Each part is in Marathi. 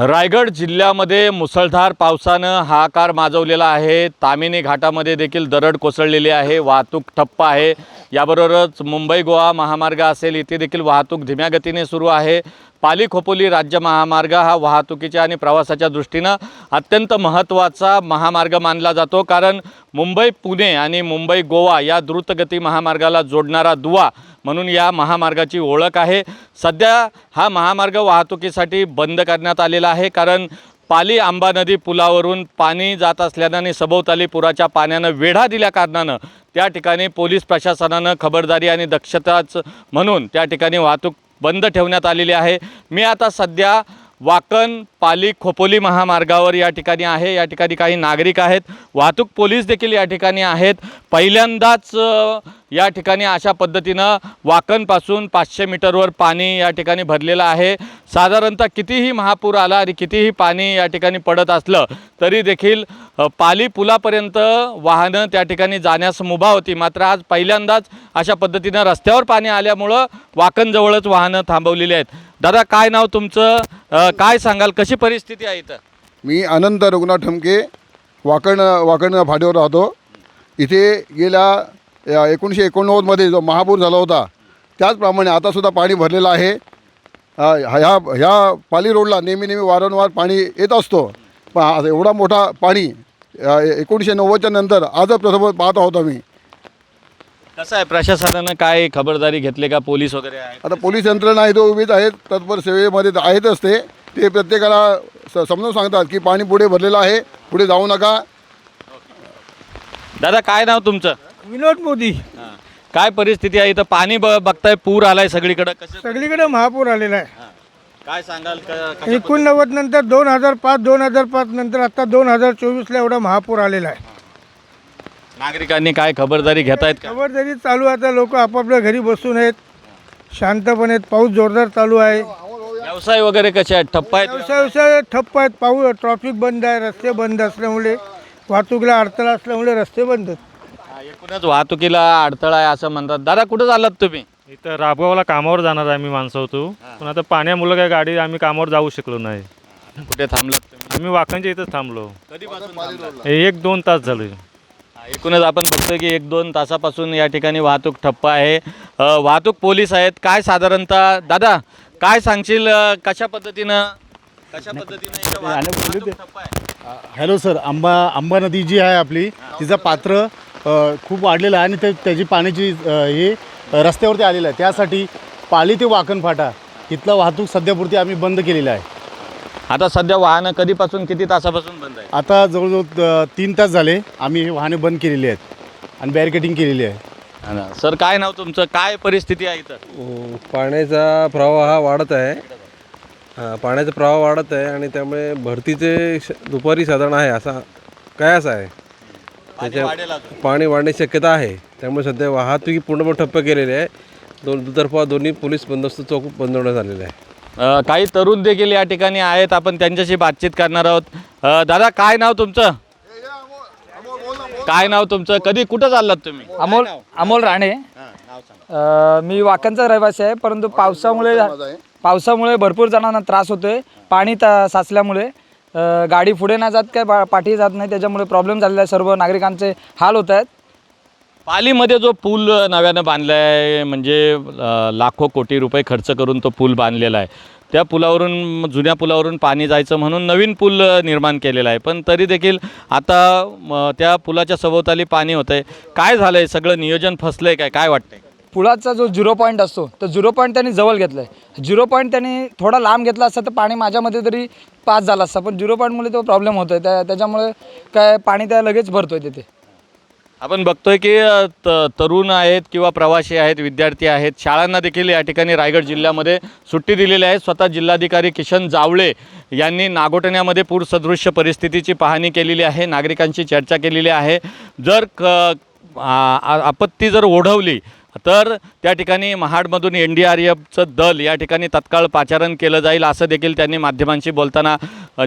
रायगड जिल्ह्यामध्ये मुसळधार पावसानं हाकार माजवलेला आहे. तामिनी घाटामध्ये देखील दरड कोसळलेली आहे. वाहतूक ठप्प आहे. याबरोबरच मुंबई गोवा महामार्ग असेल इथे देखील वाहतूक धीम्या गतीने सुरू आहे. पाली खोपोली राज्य महामार्ग हा वाहतुकीच्या आणि प्रवासाच्या दृष्टीनं अत्यंत महत्त्वाचा महामार्ग मानला जातो. कारण मुंबई पुणे आणि मुंबई गोवा या द्रुतगती महामार्गाला जोडणारा दुवा म्हणून या महामार्गाची ओळख आहे. सध्या हा महामार्ग वाहतुकीसाठी बंद करण्यात आलेला आहे. कारण पाली आंबा नदी पुलावरून पाणी जात असल्यानं आणि सभोवताली पुराच्या पाण्यानं वेढा दिल्या कारणानं त्या ठिकाणी पोलीस प्रशासनानं खबरदारी आणि दक्षताच म्हणून त्या ठिकाणी वाहतूक बंद ठेवण्यात आलेली आहे. मी आता सध्या वाकण पाली खोपोली महामार्गावर या ठिकाणी आहे. या ठिकाणी काही नागरिक आहेत. वाहतूक पोलीस देखील या ठिकाणी आहेत. पहिल्यांदाच या ठिकाणी अशा पद्धतीनं वाकणपासून पाचशे मीटरवर पाणी या ठिकाणी भरलेलं आहे. साधारणतः कितीही महापूर आला आणि कितीही पाणी या ठिकाणी पडत असलं तरी देखील पाली पुलापर्यंत वाहनं त्या ठिकाणी जाण्यास मुभा होती. मात्र आज पहिल्यांदाच अशा पद्धतीनं रस्त्यावर पाणी आल्यामुळं वाकणजवळच वाहनं थांबवलेली आहेत. दादा काय नाव तुमचं? काय सांगाल? कशी परिस्थिती आहे इथं? मी अनंत रघुनाथ ठमके वाकण वाकण भाडीवर राहतो. इथे गेल्या एकोणीसशे एकोणनव्वदमध्ये जो महापूर झाला होता त्याचप्रमाणे आतासुद्धा पाणी भरलेलं आहे. ह्या ह्या पाली रोडला नेहमी नेहमी वारंवार पाणी येत असतो. पण आज एवढा मोठा पाणी एकोणीसशे नव्वदच्या नंतर आजच प्रथम पाहत आहोत आम्ही. कसं आहे प्रशासनानं काय खबरदारी घेतली का? पोलीस वगैरे आहे आता पोलीस यंत्रणा इथं उभीच आहेत. तत्पर सेवेमध्ये तर आहेतच ते. ते प्रत्येकाला स समजावून सांगतात की पाणी पुढे भरलेलं आहे पुढे जाऊ नका. दादा काय नाव तुमचं? विनोद मोदी. काय परिस्थिती आहे? इथं पाणी ब बघताय पूर आलाय सगळीकडे. कसं सगळीकडे महापूर आलेला आहे. काय सांगाल? क- कशा एकोणनव्वद नंतर दोन हजार पाच दोन हजार पाच नंतर आता दोन हजार चोवीसला एवढा महापूर आलेला आहे. नागरिकांनी काय खबरदारी घेतायत का? खबरदारी चालू आहे. आता लोक आपापल्या घरी बसून आहेत. शांतपणे आहेत. पाऊस जोरदार चालू आहे. व्यवसाय वगैरे कसे आहेत? ठप्प आहेत? व्यवसाय व्यवसाय ठप्प आहेत. पाऊस ट्रॉफिक बंद आहे. रस्ते बंद असल्यामुळे वाहतुकीला अडथळा असल्यामुळे रस्ते बंद आहेत. एकूणच वाहतुकीला अडथळा आहे असं म्हणतात. दादा कुठं चाललात तुम्ही? इथं राबगावला कामावर जाणार आहे आम्ही माणसं होतो. पण आता पाण्यामुळं काय गाडी आम्ही कामावर जाऊ शकलो नाही. कुठे थांबलात तुम्ही? आम्ही वाकांच्या इथंच थांबलो. कधीपासून थांबलात? हे एक दोन तास झाले. एकूणच आपण बघतोय की एक दोन तासापासून या ठिकाणी वाहतूक ठप्प आहे. अ, वाहतूक पोलीस आहेत. काय साधारणतः दादा काय सांगशील अ, कशा पद्धतीनं कशा पद्धतीनं इथं वाहतूक वाहतूक ठप्प आहे? हॅलो सर आंबा आंबा नदी जी आहे आपली तिचं पात्र खूप वाढलेलं आहे आणि ते त्याची पाण्याची हे रस्त्यावरती आलेलं आहे. त्यासाठी पाली ते वाकण फाटा इथलं वाहतूक सध्यापुरती आम्ही बंद केलेलं आहे. आता सध्या वाहनं कधीपासून किती तासापासून बंद आहे? आता जवळजवळ तीन तास झाले आम्ही हे वाहने बंद केलेली आहेत आणि बॅरिकेटिंग केलेली आहे. हा ना. सर काय नाव तुमचं? काय परिस्थिती आहे इथं? अं, पाण्याचा प्रवाह हा वाढत आहे. हा, पाण्याचा प्रवाह वाढत आहे आणि त्यामुळे भरतीचे श- दुपारी साधारण आहे असा काय असा आहे? त्याच्या. पाणी वाढण्याची शक्यता आहे. त्यामुळे सध्या वाहतुकी पूर्णपणे ठप्प केलेली आहे. दोन दुतर्फा दोन्ही पोलीस बंदोबस्त चौक बंदवण्यात आलेला आहे. अ, काही तरुण देखील या ठिकाणी आहेत. आपण त्यांच्याशी बातचीत करणार आहोत. अ, दादा काय नाव तुमचं? काय नाव तुमचं? कधी कुठं चाललात तुम्ही? अमोल अमोल राणे. अ, मी वाकणचा रहिवासी आहे परंतु पावसामुळे पावसामुळे भरपूर जणांना त्रास होतोय पाणी ता साचल्यामुळे. गाडी पुढे नाही जात काय पा- पाठी जात नाही त्याच्यामुळे प्रॉब्लेम झालेला आहे. सर्व नागरिकांचे हाल होत आहेत. पालीमध्ये जो पूल नव्यानं बांधला आहे म्हणजे अ, लाखो कोटी रुपये खर्च करून तो पूल बांधलेला आहे. त्या पुलावरून जुन्या पुलावरून पाणी जायचं म्हणून नवीन पूल अ, निर्माण केलेला आहे. पण तरी देखील आता म, त्या पुलाच्या सभोवताली पाणी होतं आहे काय झालं आहे सगळं नियोजन फसलं आहे काय? काय वाटतंय? पुलाचा जो झिरो पॉईंट असतो तो झिरो पॉईंट त्यांनी जवळ घेतला आहे झिरो पॉईंट त्यांनी थोडा लांब घेतला असता तर पाणी माझ्यामध्ये तरी पास झाला असता. पण झिरो पॉईंटमुळे तो प्रॉब्लेम होतो आहे त्या त्याच्यामुळे काय पाणी त्या लगेच भरतो आहे तिथे. आपण बघतोय की त तरुण आहेत किंवा प्रवासी आहेत विद्यार्थी आहेत शाळांना देखील या ठिकाणी रायगड जिल्ह्यामध्ये सुट्टी दिलेली आहे. स्वतः जिल्हाधिकारी किशन जावळे यांनी नागोटण्यामध्ये पूरसदृश्य परिस्थितीची पाहणी केलेली आहे. नागरिकांशी चर्चा केलेली आहे. जर क आपत्ती जर ओढवली तर त्या ठिकाणी महाडमधून एन डी आर एफचं दल या ठिकाणी तत्काळ पाचारण केलं जाईल असं देखील त्यांनी माध्यमांशी बोलताना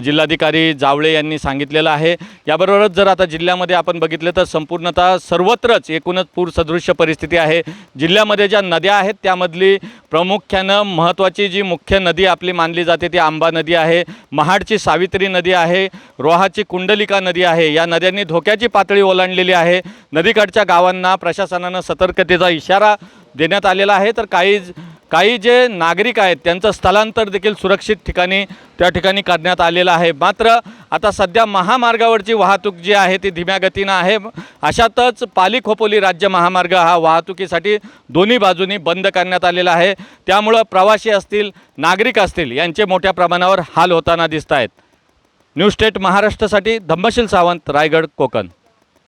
जिल्हाधिकारी जावळे यांनी सांगितलेलं आहे. याबरोबरच जर आता जिल्ह्यामध्ये आपण बघितलं तर संपूर्णतः सर्वत्रच एकूणच पूरसदृश्य परिस्थिती आहे. जिल्ह्यामध्ये ज्या नद्या आहेत त्यामधली प्रामुख्यानं महत्त्वाची जी मुख्य नदी आपली मानली जाते ती आंबा नदी आहे. महाडची सावित्री नदी आहे. रोहाची कुंडलिका नदी आहे. या नद्यांनी धोक्याची पातळी ओलांडलेली आहे. नदीकाठच्या गावांना प्रशासनानं सतर्कतेचा इशारा देण्यात आलेला आहे. तर काही काही जे नागरिक आहेत त्यांचं स्थलांतर देखील सुरक्षित ठिकाणी त्या ठिकाणी करण्यात आलेलं आहे. मात्र आता सध्या महामार्गावरची वाहतूक जी आहे ती धीम्या गतीनं आहे. अशातच पाली खोपोली राज्य महामार्ग हा वाहतुकीसाठी दोन्ही बाजूनी बंद करण्यात आलेला आहे. त्यामुळं प्रवासी असतील नागरिक असतील यांचे मोठ्या प्रमाणावर हाल होताना दिसत आहेत न्यू स्टेट महाराष्ट्रासाठी धम्मशील सावंत रायगड कोकण.